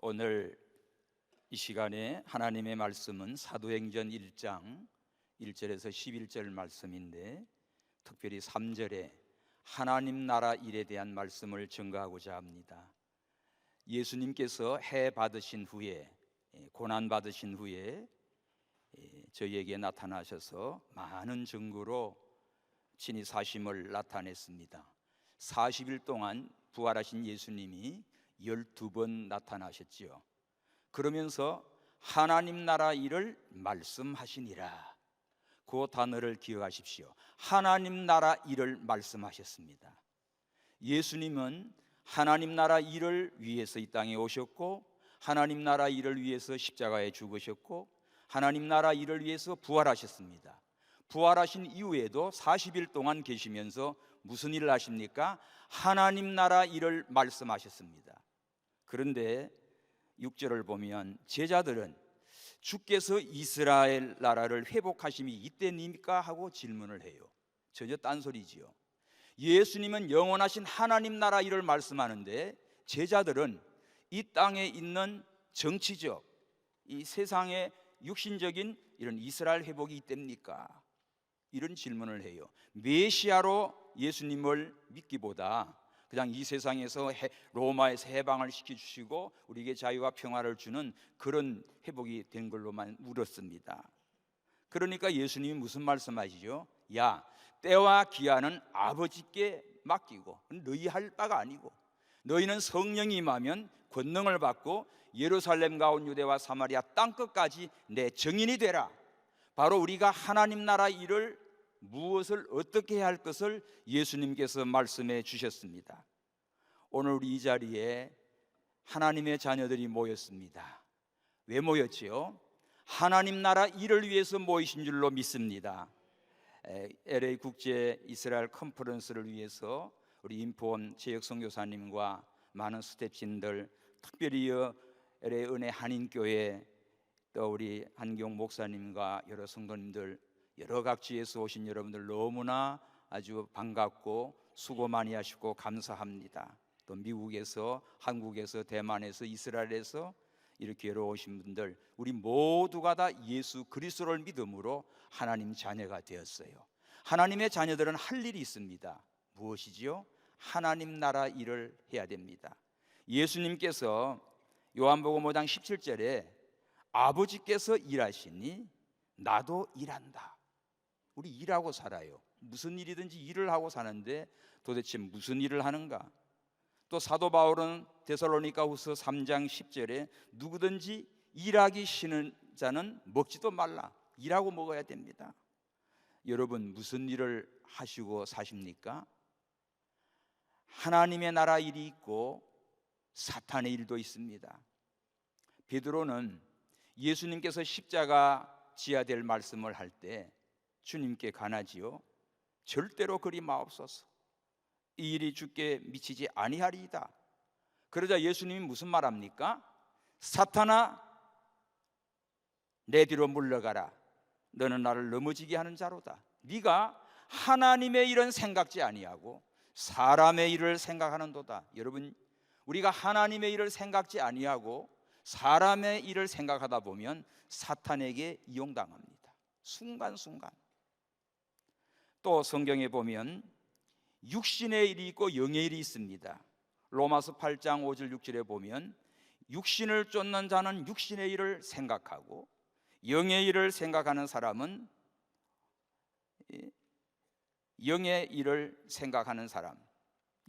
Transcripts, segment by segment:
오늘 이 시간에 하나님의 말씀은 사도행전 1장 1절에서 11절 말씀인데 특별히 3절에 하나님 나라 일에 대한 말씀을 증거하고자 합니다. 예수님께서 해 받으신 후에 예, 고난 받으신 후에 예, 저희에게 나타나셔서 많은 증거로 친히 사심을 나타냈습니다. 40일 동안 부활하신 예수님이 12번 나타나셨지요. 그러면서 하나님 나라 일을 말씀하시니라. 그 단어를 기억하십시오. 하나님 나라 일을 말씀하셨습니다. 예수님은 하나님 나라 일을 위해서 이 땅에 오셨고 하나님 나라 일을 위해서 십자가에 죽으셨고 하나님 나라 일을 위해서 부활하셨습니다. 부활하신 이후에도 40일 동안 계시면서 무슨 일을 하십니까? 하나님 나라 일을 말씀하셨습니다. 그런데 6절을 보면 제자들은 주께서 이스라엘 나라를 회복하심이 이때입니까 하고 질문을 해요. 전혀 딴소리지요. 예수님은 영원하신 하나님 나라 일을 말씀하는데 제자들은 이 땅에 있는 정치적 이 세상의 육신적인 이런 이스라엘 회복이 이때입니까? 이런 질문을 해요. 메시아로 예수님을 믿기보다 그냥 이 세상에서 해, 로마에서 해방을 시켜주시고 우리에게 자유와 평화를 주는 그런 회복이 된 걸로만 물었습니다. 그러니까 예수님이 무슨 말씀하시죠? 야, 때와 기한은 아버지께 맡기고 너희 할 바가 아니고 너희는 성령이 임하면 권능을 받고 예루살렘 가온 유대와 사마리아 땅 끝까지 내 증인이 되라. 바로 우리가 하나님 나라 일을 무엇을 어떻게 해야 할 것을 예수님께서 말씀해 주셨습니다. 오늘 이 자리에 하나님의 자녀들이 모였습니다. 왜 모였지요? 하나님 나라 일을 위해서 모이신 줄로 믿습니다. LA 국제 이스라엘 컨퍼런스를 위해서 우리 인포원 제역 선교사님과 많은 스텝진들, 특별히 LA 은혜 한인교회 또 우리 한경 목사님과 여러 성도님들 여러 각지에서 오신 여러분들 너무나 아주 반갑고 수고 많이 하시고 감사합니다. 또 미국에서, 한국에서, 대만에서, 이스라엘에서 이렇게 여러 오신 분들 우리 모두가 다 예수 그리스도를 믿음으로 하나님 자녀가 되었어요. 하나님의 자녀들은 할 일이 있습니다. 무엇이지요? 하나님 나라 일을 해야 됩니다. 예수님께서 요한복음 5장 17절에 아버지께서 일하시니 나도 일한다. 우리 일하고 살아요. 무슨 일이든지 일을 하고 사는데 도대체 무슨 일을 하는가? 또 사도 바울은 데살로니가후서 3장 10절에 누구든지 일하기 싫은 자는 먹지도 말라. 일하고 먹어야 됩니다. 여러분 무슨 일을 하시고 사십니까? 하나님의 나라 일이 있고 사탄의 일도 있습니다. 베드로는 예수님께서 십자가 지어야 될 말씀을 할 때 주님께 가나지요. 절대로 그리 마옵소서. 이 일이 주께 미치지 아니하리이다. 그러자 예수님이 무슨 말합니까? 사탄아 내 뒤로 물러가라. 너는 나를 넘어지게 하는 자로다. 네가 하나님의 일은 생각지 아니하고 사람의 일을 생각하는도다. 여러분 우리가 하나님의 일을 생각지 아니하고 사람의 일을 생각하다 보면 사탄에게 이용당합니다. 순간순간. 또 성경에 보면 육신의 일이 있고 영의 일이 있습니다. 로마서 8장 5절 6절에 보면 육신을 쫓는 자는 육신의 일을 생각하고 영의 일을 생각하는 사람은 영의 일을 생각하는 사람,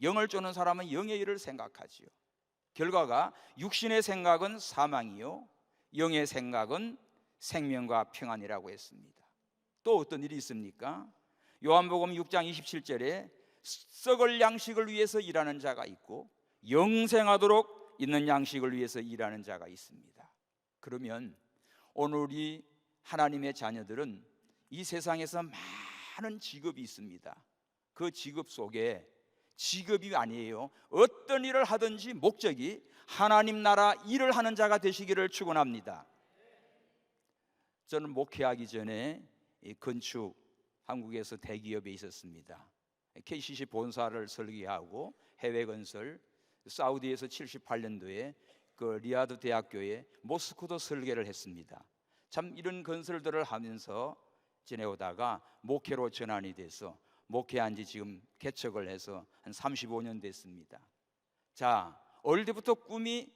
영을 쫓는 사람은 영의 일을 생각하지요. 결과가 육신의 생각은 사망이요, 영의 생각은 생명과 평안이라고 했습니다. 또 어떤 일이 있습니까? 요한복음 6장 27절에 썩을 양식을 위해서 일하는 자가 있고 영생하도록 있는 양식을 위해서 일하는 자가 있습니다. 그러면 오늘 우리 하나님의 자녀들은 이 세상에서 많은 직업이 있습니다. 그 직업 속에 직업이 아니에요. 어떤 일을 하든지 목적이 하나님 나라 일을 하는 자가 되시기를 축원합니다. 저는 목회하기 전에 건축 한국에서 대기업에 있었습니다. KCC 본사를 설계하고 해외 건설 사우디에서 78년도에 그 리아드 대학교에 모스크도 설계를 했습니다. 참 이런 건설들을 하면서 지내오다가 목회로 전환이 돼서 목회한 지 지금 개척을 해서 한 35년 됐습니다. 자, 어릴 때부터 꿈이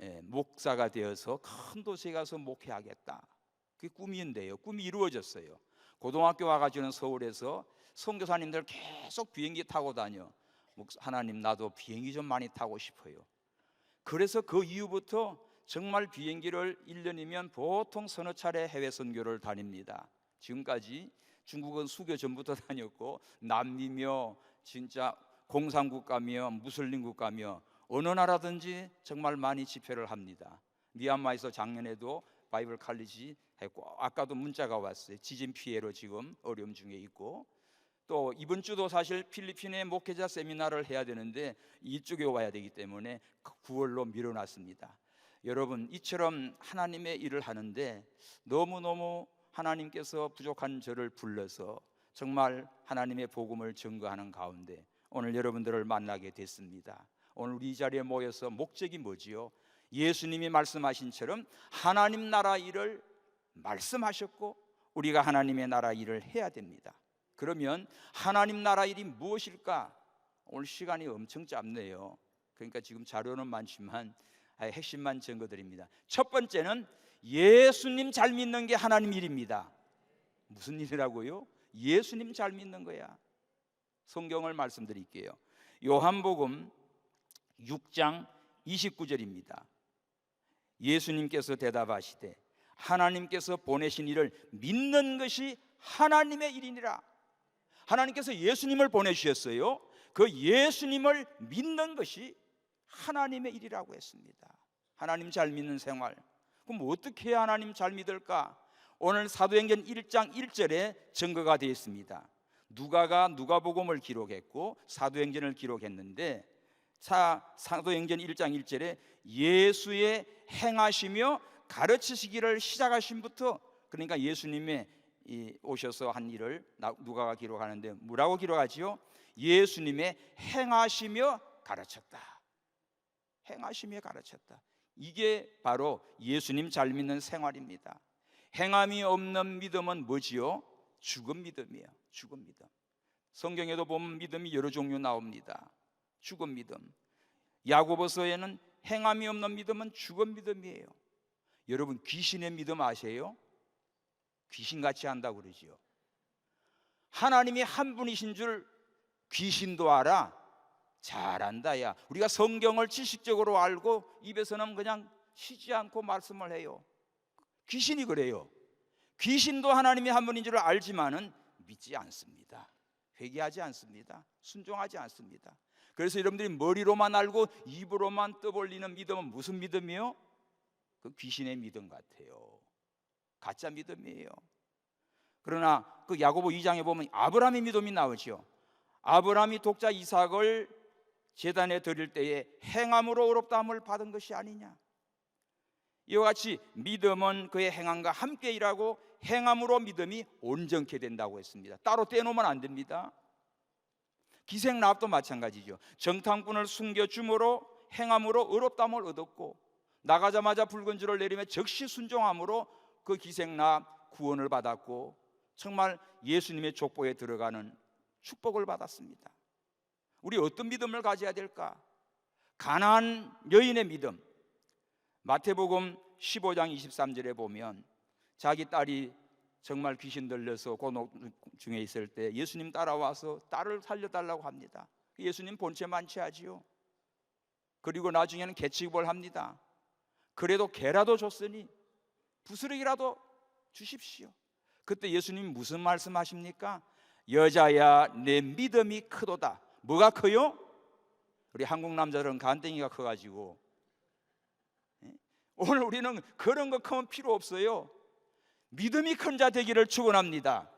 예, 목사가 되어서 큰 도시에 가서 목회하겠다. 그게 꿈이었는데요. 꿈이 이루어졌어요. 고등학교 와가지고는 서울에서 선교사님들 계속 비행기 타고 다녀. 목사- 하나님 나도 비행기 좀 많이 타고 싶어요. 그래서 그 이후부터 정말 비행기를 1년이면 보통 서너 차례 해외 선교를 다닙니다. 지금까지 중국은 수교 전부터 다녔고 남미며 진짜 공산국가며 무슬림 국가며 어느 나라든지 정말 많이 집회를 합니다. 미얀마에서 작년에도 바이블 칼리지 했고 아까도 문자가 왔어요. 지진 피해로 지금 어려움 중에 있고 또 이번 주도 사실 필리핀에 목회자 세미나를 해야 되는데 이쪽에 와야 되기 때문에 9월로 미뤄놨습니다. 여러분 이처럼 하나님의 일을 하는데 너무너무 하나님께서 부족한 저를 불러서 정말 하나님의 복음을 증거하는 가운데 오늘 여러분들을 만나게 됐습니다. 오늘 우리 이 자리에 모여서 목적이 뭐지요? 예수님이 말씀하신처럼 하나님 나라 일을 말씀하셨고 우리가 하나님의 나라 일을 해야 됩니다. 그러면 하나님 나라 일이 무엇일까? 오늘 시간이 엄청 짧네요. 그러니까 지금 자료는 많지만 핵심만 증거드립니다. 첫 번째는 예수님 잘 믿는 게 하나님 일입니다. 무슨 일이라고요? 예수님 잘 믿는 거야. 성경을 말씀드릴게요. 요한복음 6장 29절입니다. 예수님께서 대답하시되 하나님께서 보내신 일을 믿는 것이 하나님의 일이니라. 하나님께서 예수님을 보내주셨어요. 그 예수님을 믿는 것이 하나님의 일이라고 했습니다. 하나님 잘 믿는 생활. 그럼 어떻게 해야 하나님 잘 믿을까? 오늘 사도행전 1장 1절에 증거가 되어 있습니다. 누가가 누가복음을 기록했고 사도행전을 기록했는데 사, 사도행전 1장 1절에 예수의 행하시며 가르치시기를 시작하신부터 그러니까 예수님의 이 오셔서 한 일을 나- 누가가 기록하는데 뭐라고 기록하지요? 예수님의 행하시며 가르쳤다. 행하시며 가르쳤다. 이게 바로 예수님 잘 믿는 생활입니다. 행함이 없는 믿음은 뭐지요? 죽은 믿음이에요. 죽은 믿음. 성경에도 보면 믿음이 여러 종류 나옵니다. 죽은 믿음. 야고보서에는 행함이 없는 믿음은 죽은 믿음이에요. 여러분 귀신의 믿음 아세요? 귀신같이 한다고 그러지요. 하나님이 한 분이신 줄 귀신도 알아. 잘한다 야. 우리가 성경을 지식적으로 알고 입에서는 그냥 쉬지 않고 말씀을 해요. 귀신이 그래요. 귀신도 하나님이 한 분인 줄 알지만은 믿지 않습니다. 회개하지 않습니다. 순종하지 않습니다. 그래서 여러분들이 머리로만 알고 입으로만 떠벌리는 믿음은 무슨 믿음이요? 그 귀신의 믿음 같아요. 가짜 믿음이에요. 그러나 그 야고보 2장에 보면 아브라함의 믿음이 나오죠. 아브라함이 독자 이삭을 제단에 드릴 때에 행함으로 어렵다함을 받은 것이 아니냐. 이와 같이 믿음은 그의 행함과 함께 일하고 행함으로 믿음이 온전케 된다고 했습니다. 따로 떼놓으면 안 됩니다. 기생나합도 마찬가지죠. 정탐꾼을 숨겨 줌으로 행함으로 어렵담을 얻었고 나가자마자 붉은 줄을 내리며 즉시 순종함으로 그 기생나합 구원을 받았고 정말 예수님의 족보에 들어가는 축복을 받았습니다. 우리 어떤 믿음을 가져야 될까? 가난 여인의 믿음. 마태복음 15장 23절에 보면 자기 딸이 정말 귀신 들려서 고독 중에 있을 때 예수님 따라와서 딸을 살려달라고 합니다. 예수님 본체 만취하지요. 그리고 나중에는 개취급을 합니다. 그래도 개라도 줬으니 부스러기라도 주십시오. 그때 예수님 무슨 말씀하십니까? 여자야 내 믿음이 크도다. 뭐가 커요? 우리 한국 남자들은 간땡이가 커가지고 예? 오늘 우리는 그런 거 크면 필요 없어요. 믿음이 큰 자 되기를 축원합니다.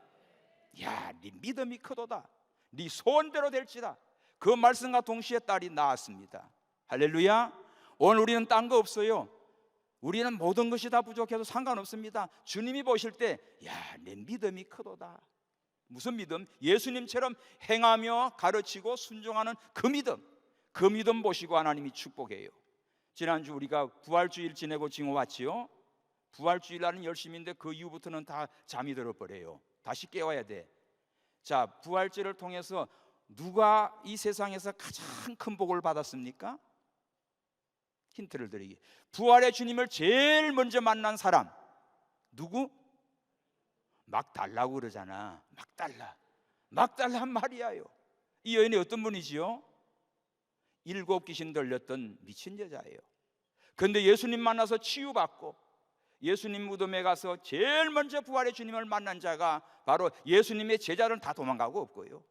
야, 네 믿음이 크도다. 네 소원대로 될지다. 그 말씀과 동시에 딸이 나왔습니다. 할렐루야. 오늘 우리는 딴 거 없어요. 우리는 모든 것이 다 부족해도 상관없습니다. 주님이 보실 때, 야, 내 믿음이 크도다. 무슨 믿음? 예수님처럼 행하며 가르치고 순종하는 그 믿음. 그 믿음 보시고 하나님이 축복해요. 지난주 우리가 부활주일 지내고 징후 왔지요. 부활주일 날은 열심인데 그 이후부터는 다 잠이 들어버려요. 다시 깨워야 돼. 자, 부활절을 통해서 누가 이 세상에서 가장 큰 복을 받았습니까? 힌트를 드리기. 부활의 주님을 제일 먼저 만난 사람 누구? 막 달라고 그러잖아. 막 달라. 막 달란 말이야요. 이 여인이 어떤 분이지요? 일곱 귀신 들렸던 미친 여자예요. 그런데 예수님 만나서 치유받고 예수님 무덤에 가서 제일 먼저 부활의 주님을 만난 자가 바로 예수님의 제자는 다 도망가고 없고요.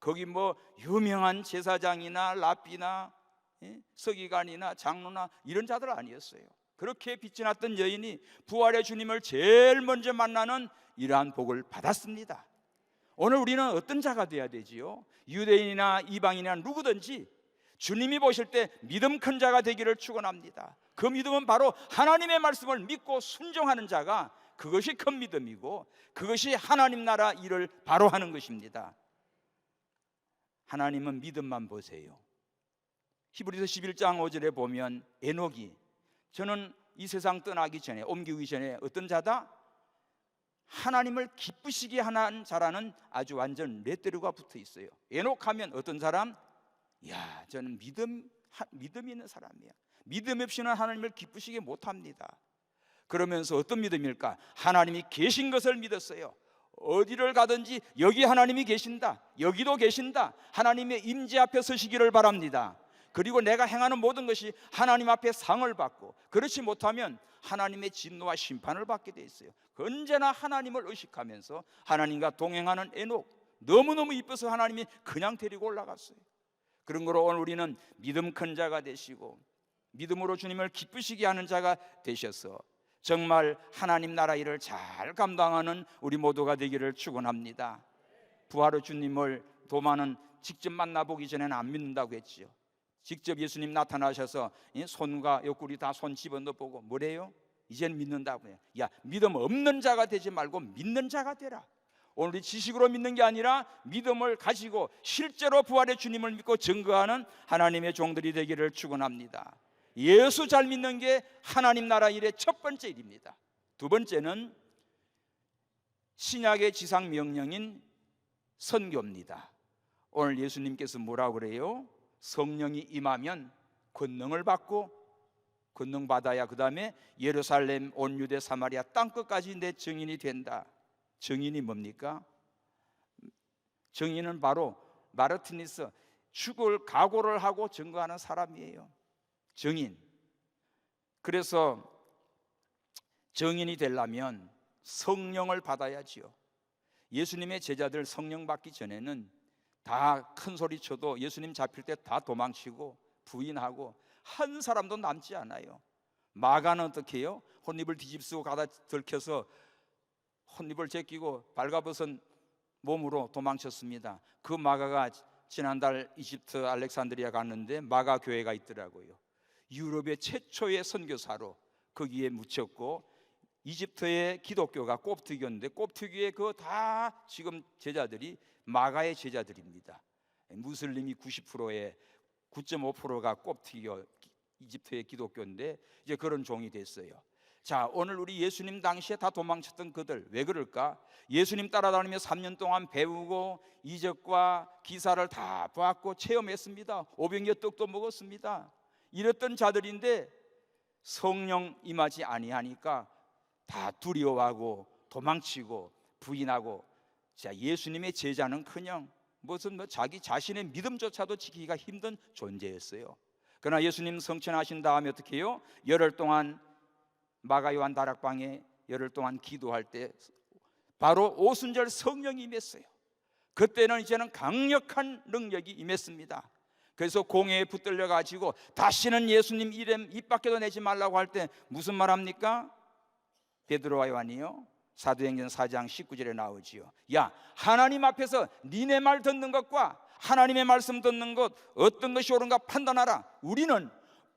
거기 뭐 유명한 제사장이나 랍비나 예? 서기관이나 장로나 이런 자들 아니었어요. 그렇게 빛이 났던 여인이 부활의 주님을 제일 먼저 만나는 이러한 복을 받았습니다. 오늘 우리는 어떤 자가 돼야 되지요? 유대인이나 이방인이나 누구든지 주님이 보실 때 믿음 큰 자가 되기를 축원합니다. 그 믿음은 바로 하나님의 말씀을 믿고 순종하는 자가 그것이 큰 믿음이고 그것이 하나님 나라 일을 바로 하는 것입니다. 하나님은 믿음만 보세요. 히브리서 11장 5절에 보면 에녹이 저는 이 세상 떠나기 전에 옮기기 전에 어떤 자다? 하나님을 기쁘시게 하는 자라는 아주 완전 레테르가 붙어 있어요. 에녹하면 어떤 사람? 야, 저는 믿음 하- 믿음 있는 사람이야. 믿음 없이는 하나님을 기쁘시게 못 합니다. 그러면서 어떤 믿음일까? 하나님이 계신 것을 믿었어요. 어디를 가든지 여기 하나님이 계신다. 여기도 계신다. 하나님의 임재 앞에 서시기를 바랍니다. 그리고 내가 행하는 모든 것이 하나님 앞에 상을 받고 그렇지 못하면 하나님의 진노와 심판을 받게 돼 있어요. 언제나 하나님을 의식하면서 하나님과 동행하는 에녹 너무너무 이뻐서 하나님이 그냥 데리고 올라갔어요. 그런 거로 오늘 우리는 믿음 큰 자가 되시고 믿음으로 주님을 기쁘시게 하는 자가 되셔서 정말 하나님 나라 일을 잘 감당하는 우리 모두가 되기를 축원합니다. 부활의 주님을 도마는 직접 만나보기 전에는 안 믿는다고 했지요. 직접 예수님 나타나셔서 이 손과 옆구리 다 손 집어넣어 보고 뭐래요? 이젠 믿는다고 해요. 야 믿음 없는 자가 되지 말고 믿는 자가 되라. 오늘 이 지식으로 믿는 게 아니라 믿음을 가지고 실제로 부활의 주님을 믿고 증거하는 하나님의 종들이 되기를 축원합니다. 예수 잘 믿는 게 하나님 나라 일의 첫 번째 일입니다. 두 번째는 신약의 지상 명령인 선교입니다. 오늘 예수님께서 뭐라고 그래요? 성령이 임하면 권능을 받고 권능 받아야 그 다음에 예루살렘 온 유대 사마리아 땅 끝까지 내 증인이 된다. 증인이 뭡니까? 증인은 바로 마르티니스 죽을 각오를 하고 증거하는 사람이에요. 증인. 그래서 증인이 되려면 성령을 받아야지요. 예수님의 제자들 성령 받기 전에는 다 큰 소리 쳐도 예수님 잡힐 때 다 도망치고 부인하고 한 사람도 남지 않아요. 마가는 어떻게 해요? 혼입을 뒤집쓰고 가다 들켜서 혼입을 제끼고 발가벗은 몸으로 도망쳤습니다. 그 마가가 지난달 이집트 알렉산드리아 갔는데 마가 교회가 있더라고요. 유럽의 최초의 선교사로 거기에 묻혔고 이집트의 기독교가 꼽튀기였는데 꼽튀기의 그 다 지금 제자들이 마가의 제자들입니다. 무슬림이 90%의 9.5%가 꼽튀기어 이집트의 기독교인데 이제 그런 종이 됐어요. 자, 오늘 우리 예수님 당시에 다 도망쳤던 그들 왜 그럴까? 예수님 따라다니며 3년 동안 배우고 이적과 기사를 다 보았고 체험했습니다. 오병이어 떡도 먹었습니다. 이랬던 자들인데 성령 임하지 아니하니까 다 두려워하고 도망치고 부인하고 자 예수님의 제자는 그냥 무슨 뭐 자기 자신의 믿음조차도 지키기가 힘든 존재였어요. 그러나 예수님 성천하신 다음에 어떻게 해요? 열흘 동안 마가 요한 다락방에 열흘 동안 기도할 때 바로 오순절 성령이 임했어요. 그때는 이제는 강력한 능력이 임했습니다. 그래서 공회에 붙들려 가지고 다시는 예수님 이름 입 밖에도 내지 말라고 할 때 무슨 말 합니까? 베드로와 요한이요. 사도행전 4장 19절에 나오지요. 야, 하나님 앞에서 니네 말 듣는 것과 하나님의 말씀 듣는 것 어떤 것이 옳은가 판단하라. 우리는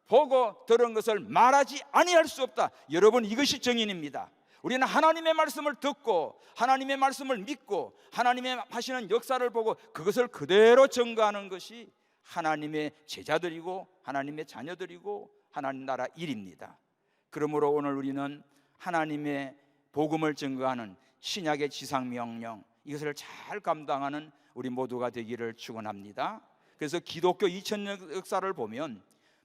보고 들은 것을 말하지 아니할 수 없다. 여러분 이것이 정인입니다. 우리는 하나님의 말씀을 듣고 하나님의 말씀을 믿고 하나님의 하시는 역사를 보고 그것을 그대로 증거하는 것이 하나님의 제자들이고 하나님의 자녀들이고 하나님 나라 일입니다. 그러므로 오늘 우리는 하나님의 복음을 증거하는 신약의 지상 명령 이것을 잘 감당하는 우리 모두가 되기를 축원합니다. 그래서 기독교 2000년 역사를 보면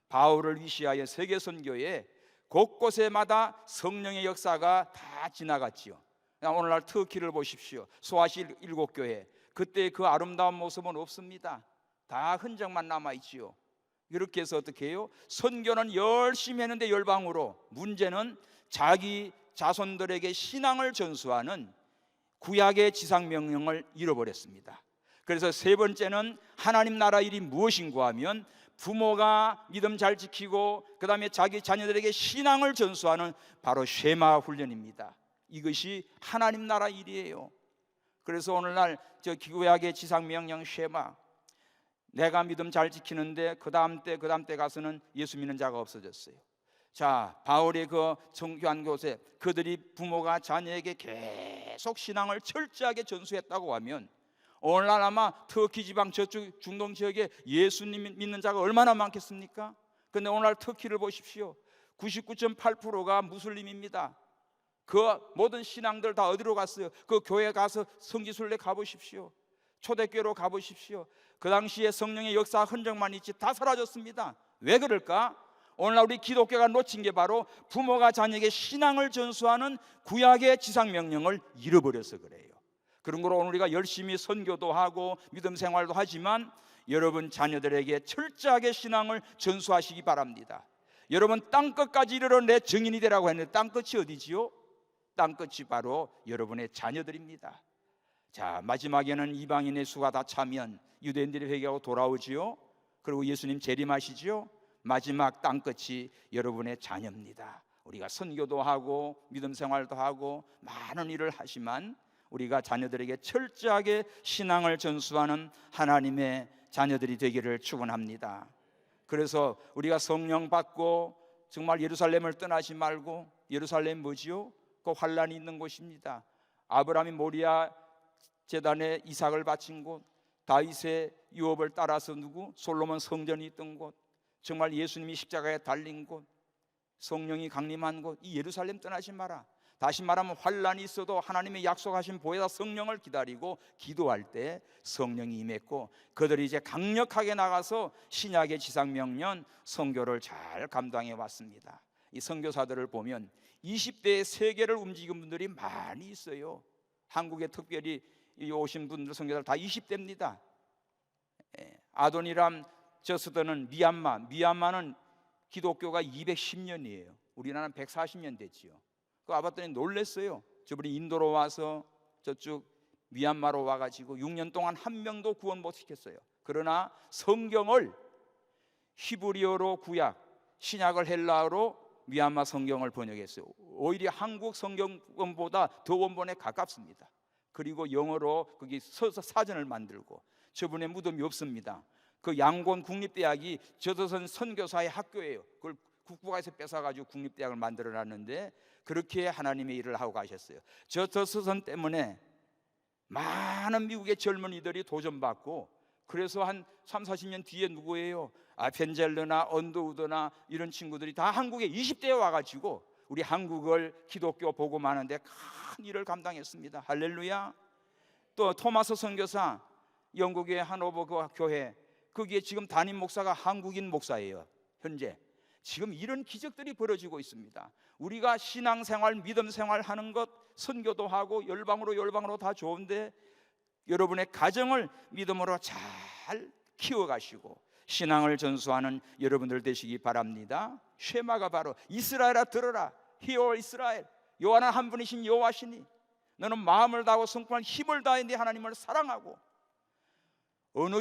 바울을 위시하여 세계 선교에 곳곳에마다 성령의 역사가 다 지나갔지요. 오늘날 터키를 보십시오. 소아시 일곱 교회 그때 그 아름다운 모습은 없습니다. 다 흔적만 남아 있지요. 이렇게 해서 어떻게 해요? 선교는 열심히 했는데 열방으로 문제는 자기 자손들에게 신앙을 전수하는 구약의 지상 명령을 잃어버렸습니다. 그래서 세 번째는 하나님 나라 일이 무엇인가 하면 부모가 믿음 잘 지키고 그다음에 자기 자녀들에게 신앙을 전수하는 바로 쉐마 훈련입니다. 이것이 하나님 나라 일이에요. 그래서 오늘날 저 기구약의 지상 명령 쉐마 내가 믿음 잘 지키는데 그 다음 때 그 다음 때 가서는 예수 믿는 자가 없어졌어요. 자 바울의 그 정교한 곳에 그들이 부모가 자녀에게 계속 신앙을 철저하게 전수했다고 하면 오늘날 아마 터키 지방 저쪽 중동 지역에 예수님 믿는 자가 얼마나 많겠습니까? 근데 오늘날 터키를 보십시오. 99.8%가 무슬림입니다. 그 모든 신앙들 다 어디로 갔어요? 그 교회 가서 성지순례 가보십시오. 초대교로 가보십시오. 그 당시에 성령의 역사 흔적만 있지 다 사라졌습니다. 왜 그럴까? 오늘날 우리 기독교가 놓친 게 바로 부모가 자녀에게 신앙을 전수하는 구약의 지상 명령을 잃어버려서 그래요. 그런 거로 오늘 우리가 열심히 선교도 하고 믿음 생활도 하지만 여러분 자녀들에게 철저하게 신앙을 전수하시기 바랍니다. 여러분 땅 끝까지 이르러 내 증인이 되라고 했는데 땅 끝이 어디지요? 땅 끝이 바로 여러분의 자녀들입니다. 자 마지막에는 이방인의 수가 다 차면 유대인들이 회개하고 돌아오지요. 그리고 예수님 재림하시지요. 마지막 땅 끝이 여러분의 자녀입니다. 우리가 선교도 하고 믿음 생활도 하고 많은 일을 하지만 우리가 자녀들에게 철저하게 신앙을 전수하는 하나님의 자녀들이 되기를 축원합니다. 그래서 우리가 성령 받고 정말 예루살렘을 떠나지 말고 예루살렘 뭐지요? 그 환란이 있는 곳입니다. 아브라함이 모리아 제단에 이삭을 바친 곳, 다윗의 유업을 따라서 누구 솔로몬 성전이 있던 곳, 정말 예수님이 십자가에 달린 곳, 성령이 강림한 곳, 이 예루살렘 떠나지 마라. 다시 말하면 환란이 있어도 하나님의 약속하신 보혜사 성령을 기다리고 기도할 때 성령이 임했고 그들이 이제 강력하게 나가서 신약의 지상 명령 선교를 잘 감당해 왔습니다. 이 선교사들을 보면 20대의 세계를 움직인 분들이 많이 있어요. 한국에 특별히 이 오신 분들 선교사들 다 20대입니다. 아도니람 저스더는 미얀마, 미얀마는 기독교가 210년이에요. 우리나라는 140년 됐지요. 그 아봤더니 놀랬어요. 저분이 인도로 와서 저쪽 미얀마로 와가지고 6년 동안 한 명도 구원 못 시켰어요. 그러나 성경을 히브리어로 구약, 신약을 헬라어로 미얀마 성경을 번역했어요. 오히려 한국 성경보다 더 원본에 가깝습니다. 그리고 영어로 거기 서서 사전을 만들고 저분의 무덤이 없습니다. 그 양곤 국립대학이 저조선 선교사의 학교예요. 그걸 국부가에서 뺏어가지고 국립대학을 만들어놨는데 그렇게 하나님의 일을 하고 가셨어요. 저 저서선 때문에 많은 미국의 젊은이들이 도전받고 그래서 한 3, 40년 뒤에 누구예요? 아, 펜젤르나 언더우드나 이런 친구들이 다 한국에 20대에 와가지고 우리 한국을 기독교 복음하는데 큰 일을 감당했습니다. 할렐루야. 또 토마스 선교사 영국의 하노버 그 교회 거기에 지금 담임 목사가 한국인 목사예요. 현재 지금 이런 기적들이 벌어지고 있습니다. 우리가 신앙생활, 믿음 생활 하는 것, 선교도 하고 열방으로 열방으로 다 좋은데 여러분의 가정을 믿음으로 잘 키워가시고 신앙을 전수하는 여러분들 되시기 바랍니다. 쉐마가 바로 이스라엘아 들어라. 히어 이스라엘. 여호와는 한 분이신 여호와시니 너는 마음을 다하고 성품을 힘을 다해 네 하나님을 사랑하고 어느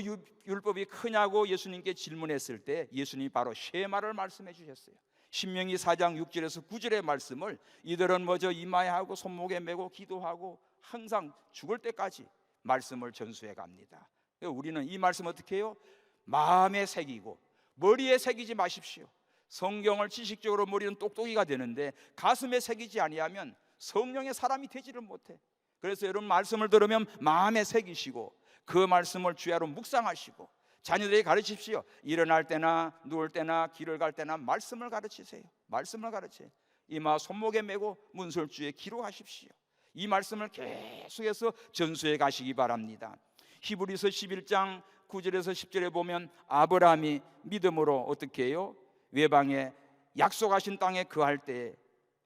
율법이 크냐고 예수님께 질문했을 때 예수님이 바로 쉐마를 말씀해 주셨어요. 신명기 4장 6절에서 9절의 말씀을 이들은 먼저 이마에 하고 손목에 메고 기도하고 항상 죽을 때까지 말씀을 전수해 갑니다. 우리는 이 말씀 어떻게 해요? 마음에 새기고 머리에 새기지 마십시오. 성경을 지식적으로 머리는 똑똑이가 되는데 가슴에 새기지 아니하면 성령의 사람이 되지를 못해. 그래서 여러분 말씀을 들으면 마음에 새기시고 그 말씀을 주야로 묵상하시고 자녀들에게 가르치십시오. 일어날 때나 누울 때나 길을 갈 때나 말씀을 가르치세요. 말씀을 가르치. 이마 손목에 메고 문설주에 기록하십시오. 이 말씀을 계속해서 전수해 가시기 바랍니다. 히브리서 11장 9절에서 10절에 보면 아브라함이 믿음으로 어떻게 해요? 외방에 약속하신 땅에 거할 때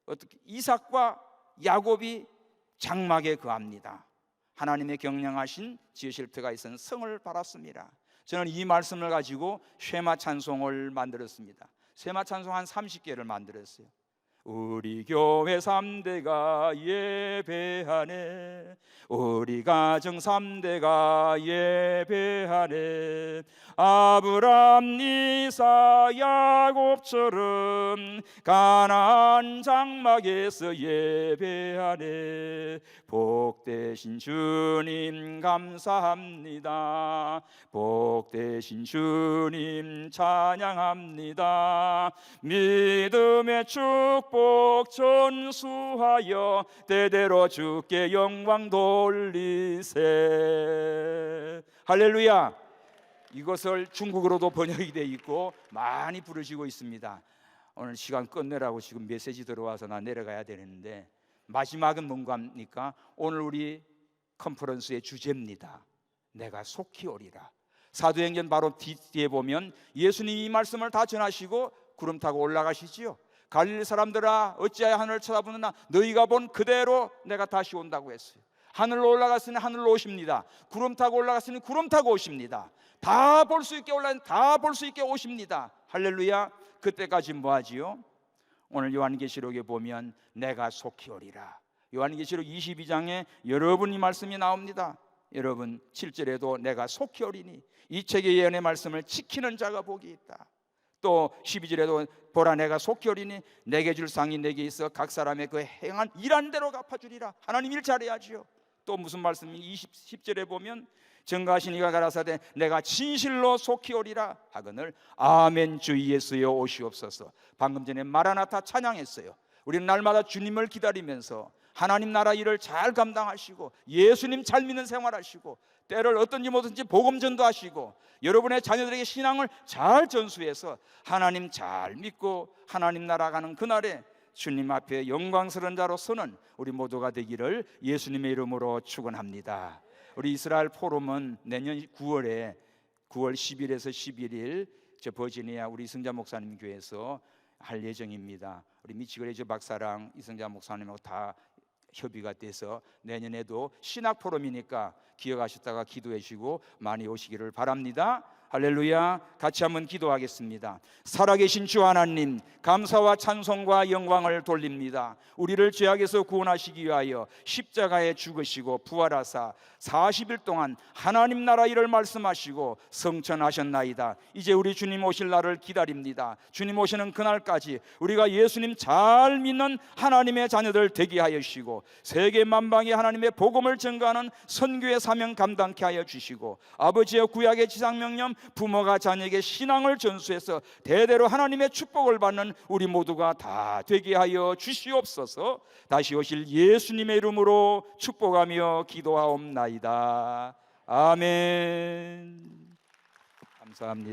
어떻게 이삭과 야곱이 장막에 거합니다. 하나님의 경량하신 지으실 터가 있은 성을 바랐습니다. 저는 이 말씀을 가지고 쉐마 찬송을 만들었습니다. 쉐마 찬송 한 30개를 만들었어요. 우리 교회 3대가 예배하네. 우리 가정 3대가 예배하네. 아브람 이사 야곱처럼 가나안 장막에서 예배하네. 복되신 주님 감사합니다. 복되신 주님 찬양합니다. 믿음의 축복 전수하여 대대로 주께 영광 돌리세. 할렐루야. 이것을 중국어로도 번역이 돼 있고 많이 부르시고 있습니다. 오늘 시간 끝내라고 지금 메시지 들어와서 나 내려가야 되는데 마지막은 뭔가입니까? 오늘 우리 컨퍼런스의 주제입니다. 내가 속히 오리라. 사도행전 바로 뒤에 보면 예수님이 이 말씀을 다 전하시고 구름 타고 올라가시지요. 갈릴리 사람들아 어찌하여 하늘을 쳐다보느냐 너희가 본 그대로 내가 다시 온다고 했어요. 하늘로 올라갔으니 하늘로 오십니다. 구름 타고 올라갔으니 구름 타고 오십니다. 다 볼 수 있게 올라 다 볼 수 있게 오십니다. 할렐루야. 그때까지 뭐 하지요? 오늘 요한계시록에 보면 내가 속히 오리라. 요한계시록 22장에 여러분 이 말씀이 나옵니다. 여러분 7절에도 내가 속히 오리니 이 책의 예언의 말씀을 지키는 자가 복이 있다. 또 12절에도 보라 내가 속히 오리니 내게 줄 상이 내게 있어 각 사람의 그 행한 일한 대로 갚아주리라. 하나님 일 잘해야지요. 또 무슨 말씀이 20, 10절에 보면 정가신 이가 가라사대 내가 진실로 속히 오리라 하거늘 아멘 주 예수여 오시옵소서. 방금 전에 마라나타 찬양했어요. 우리는 날마다 주님을 기다리면서 하나님 나라 일을 잘 감당하시고 예수님 잘 믿는 생활하시고 때를 어떤지 뭐든지 복음 전도하시고 여러분의 자녀들에게 신앙을 잘 전수해서 하나님 잘 믿고 하나님 나라 가는 그날에 주님 앞에 영광스러운 자로 서는 우리 모두가 되기를 예수님의 이름으로 축원합니다. 우리 이스라엘 포럼은 내년 9월에 9월 10일에서 11일 저 버지니아 우리 이승자 목사님 교회에서 할 예정입니다. 우리 미치그레이저 박사랑 이승자 목사님하고 다 협의가 돼서 내년에도 신학 포럼이니까 기억하셨다가 기도해 주시고 많이 오시기를 바랍니다. 할렐루야. 같이 한번 기도하겠습니다. 살아계신 주 하나님, 감사와 찬송과 영광을 돌립니다. 우리를 죄악에서 구원하시기 위하여 십자가에 죽으시고 부활하사 40일 동안 하나님 나라 일을 말씀하시고 성천하셨나이다. 이제 우리 주님 오실 날을 기다립니다. 주님 오시는 그날까지 우리가 예수님 잘 믿는 하나님의 자녀들 되게 하여 주시고 세계 만방에 하나님의 복음을 전가하는 선교의 사명 감당케 하여 주시고 아버지의 구약의 지상명령 부모가 자녀에게 신앙을 전수해서 대대로 하나님의 축복을 받는 우리 모두가 다 되게 하여 주시옵소서. 다시 오실 예수님의 이름으로 축복하며 기도하옵나이다. 아멘. 감사합니다.